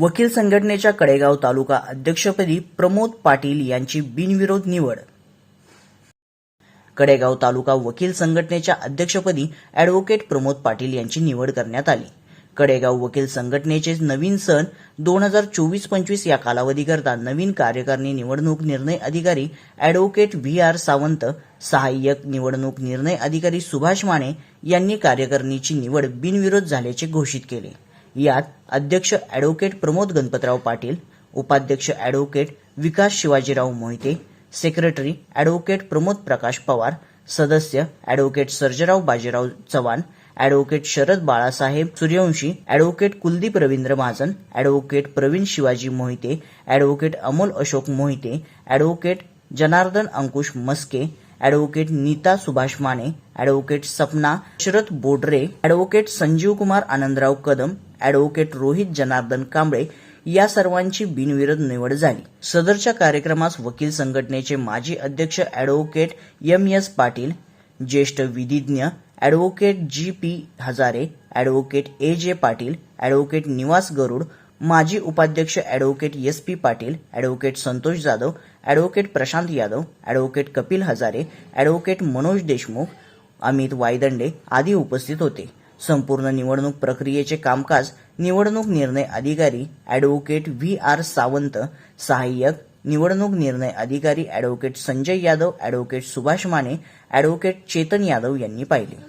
वकील संघटनेच्या कडेगाव तालुका अध्यक्षपदी प्रमोद पाटील यांची बिनविरोध निवड. कडेगाव तालुका वकील संघटनेच्या अध्यक्षपदी अॅडव्होकेट प्रमोद पाटील यांची निवड करण्यात आली. कडेगाव वकील संघटनेचे नवीन सन दोन हजार चोवीस पंचवीस या कालावधीकरता नवीन कार्यकारिणी निवडणूक निर्णय अधिकारी अॅडव्होकेट व्ही आर सावंत सहाय्यक निवडणूक निर्णय अधिकारी सुभाष माने यांनी कार्यकारिणीची निवड बिनविरोध झाल्याचे घोषित केले. यात अध्यक्ष अॅडव्होकेट प्रमोद गणपतराव पाटील उपाध्यक्ष advocate Vikas Shivajirao Mohite secretary advocate Pramod Prakash Pawar सदस्य advocate Sarjerao Bajirao Chavan advocate Sharad Balasaheb Suryavanshi advocate Kuldeep Ravindra Mahajan advocate Pravin Shivaji Mohite advocate Amol Ashok Mohite advocate Janardan Ankush Maske advocate Nita Subhash Mane advocate Sapna Sharad Bodre advocate Sanjeev Kumar Anandrao Kadam advocate Rohit Janardan Kamble या सर्वांची बिनविरोध निवड झाली. सदरच्या कार्यक्रमास वकील संघटनेचे माजी अध्यक्ष अॅडव्होकेट एम एस पाटील ज्येष्ठ विधिज्ञ advocate G P Hazare advocate A J Patil advocate Nivas Garud माजी उपाध्यक्ष advocate S P Patil advocate Santosh Jadhav advocate Prashant Yadav advocate Kapil Hazare advocate Manoj Deshmukh Amit Waydande आदी उपस्थित होते. संपूर्ण निवडणूक प्रक्रियेचे कामकाज निवडणूक निर्णय अधिकारी अॅडव्होकेट व्ही आर सावंत सहाय्यक निवडणूक निर्णय अधिकारी advocate Sanjay Yadav advocate Subhash Mane advocate Chetan Yadav यांनी पाहिले.